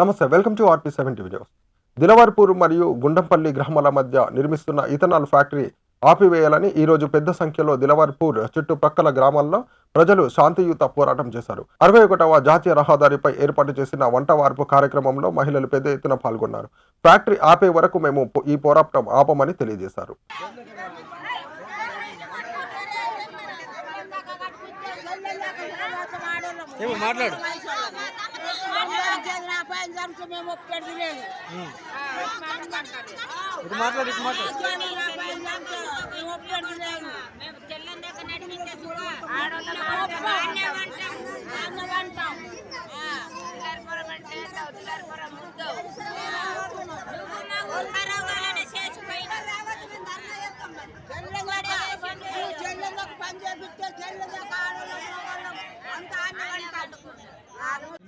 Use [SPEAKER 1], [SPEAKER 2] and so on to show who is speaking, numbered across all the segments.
[SPEAKER 1] నమస్తే welcome to RT seventy videos Dilawarpur మరియు గుండంపల్లి గ్రామాల మధ్య నిర్మిస్తున్న ఇథనాల్ ఫ్యాక్టరీ ఆపివేయాలని ఈరోజు పెద్ద సంఖ్యలో దిలవర్పూర్ చుట్టుప్రక్కల గ్రామాల్లో ప్రజలు శాంతియుత పోరాటం చేశారు. అరవై ఒకటవ జాతీయ రహదారిపై ఏర్పాటు చేసిన వంట వార్పు కార్యక్రమంలో మహిళలు పెద్ద ఎత్తున పాల్గొన్నారు. ఫ్యాక్టరీ ఆపే వరకు మేము పో- ఈ పోరాటం ఆపమని తెలియజేశారు.
[SPEAKER 2] ఏమో మాట్లాడు
[SPEAKER 3] మేము ఒక్కడిది లేదు.
[SPEAKER 2] ఇటు మాట్లాడు.
[SPEAKER 3] మేము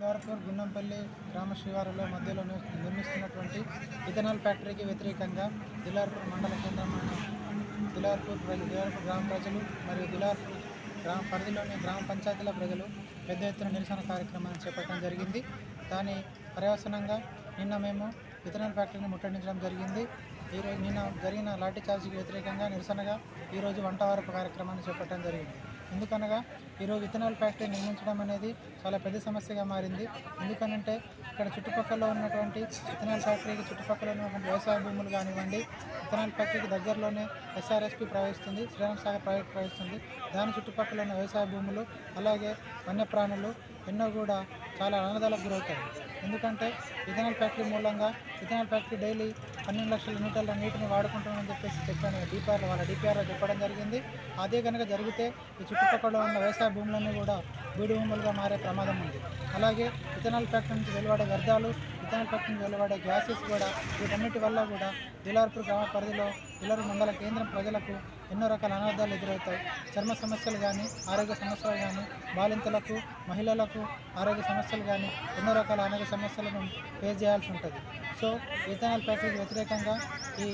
[SPEAKER 3] అంటాడు
[SPEAKER 4] గున్నంపల్లి గ్రామ శ్రీవారిలో మధ్యలో నిర్మిస్తున్నటువంటి ఇథనాల్ ఫ్యాక్టరీకి వ్యతిరేకంగా దిలార్పూర్ మండల కేంద్రమైన దిలార్పూర్ ప్రజలు దిలార్పూర్ గ్రామ ప్రజలు మరియు దిలార్పూర్ గ్రామ పరిధిలోని గ్రామ పంచాయతీల ప్రజలు పెద్ద ఎత్తున నిరసన కార్యక్రమాన్ని చేపట్టడం జరిగింది. దాని పర్యవసనంగా నిన్న మేము ఇథనాల్ ఫ్యాక్టరీని ముట్టడించడం జరిగింది. ఈరోజు నిన్న జరిగిన లాఠీ చార్జీకి వ్యతిరేకంగా నిరసనగా ఈరోజు వంట వారపు కార్యక్రమాన్ని చేపట్టడం జరిగింది. ఎందుకనగా ఈరోజు ఇథనాల్ ఫ్యాక్టరీ నిర్మించడం అనేది చాలా పెద్ద సమస్యగా మారింది. ఎందుకనంటే ఇక్కడ చుట్టుపక్కల ఉన్నటువంటి ఇథనాల్ ఫ్యాక్టరీకి చుట్టుపక్కల ఉన్నటువంటి వ్యవసాయ భూములు కానివ్వండి ఇథనాల్ ఫ్యాక్టరీకి దగ్గరలోనే ఎస్ఆర్ఎస్పి ప్రవహిస్తుంది శ్రీరామ్ సాగర్ ప్రాజెక్ట్ ప్రవహిస్తుంది. దాని చుట్టుపక్కల ఉన్న వ్యవసాయ భూములు అలాగే వన్యప్రాణులు ఎన్నో కూడా చాలా ఆనందాలకు గురవుతాయి. ఎందుకంటే ఇథనాల్ ఫ్యాక్టరీ మూలంగా ఇథనాల్ ఫ్యాక్టరీ డైలీ పన్నెండు లక్షల లీటర్ల నీటిని వాడుకుంటామని చెప్పేసి చెప్పాను డిపిఆర్ వాళ్ళ డిపిఆర్లో చెప్పడం జరిగింది. అదే కనుక జరిగితే ఈ చుట్టుపక్కల ఉన్న వ్యవసాయ భూములన్నీ కూడా బీడు భూములుగా మారే ప్రమాదం ఉంది. అలాగే ఇథనాల్ ఫ్యాక్టరీ నుంచి వెలువడే వ్యర్థాలు ఇథనాల్ ఫ్యాక్టరీ నుంచి వెలువడే గ్యాసెస్ కూడా వీటన్నిటి వల్ల కూడా దిలార్పూర్ గ్రామ పరిధిలో దిలారు మండల కేంద్రం ప్రజలకు ఎన్నో రకాల అనార్థాలు ఎదురవుతాయి. చర్మ సమస్యలు కానీ ఆరోగ్య సమస్యలు కానీ బాలింతలకు మహిళలకు ఆరోగ్య సమస్యలు కానీ ఎన్నో రకాల ఆరోగ్య సమస్యలను ఫేస్ చేయాల్సి ఉంటుంది. సో ఇథనాల్ ఫ్యాక్టరీకి వ్యతిరేకంగా ఈ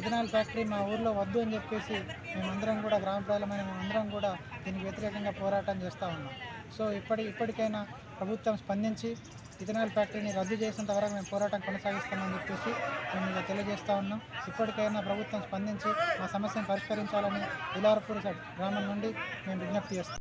[SPEAKER 4] ఇథనాల్ ఫ్యాక్టరీ మా ఊర్లో వద్దు అని చెప్పేసి మేమందరం కూడా గ్రామ ప్రజలమైన మేమందరం కూడా దీనికి వ్యతిరేకంగా పోరాటం చేస్తూ ఉన్నాం. సో ఇప్పటి ఇప్పటికైనా ప్రభుత్వం స్పందించి ఇథనాల్ ఫ్యాక్టరీని రద్దు చేసినంత వరకు మేము పోరాటం కొనసాగిస్తామని చెప్పేసి మేము ఇక తెలియజేస్తూ ఉన్నాం. ఇప్పటికైనా ప్రభుత్వం స్పందించి మా సమస్యను పరిష్కరించాలని ఇలారపూర్ గ్రామం నుండి మేము విజ్ఞప్తి చేస్తాం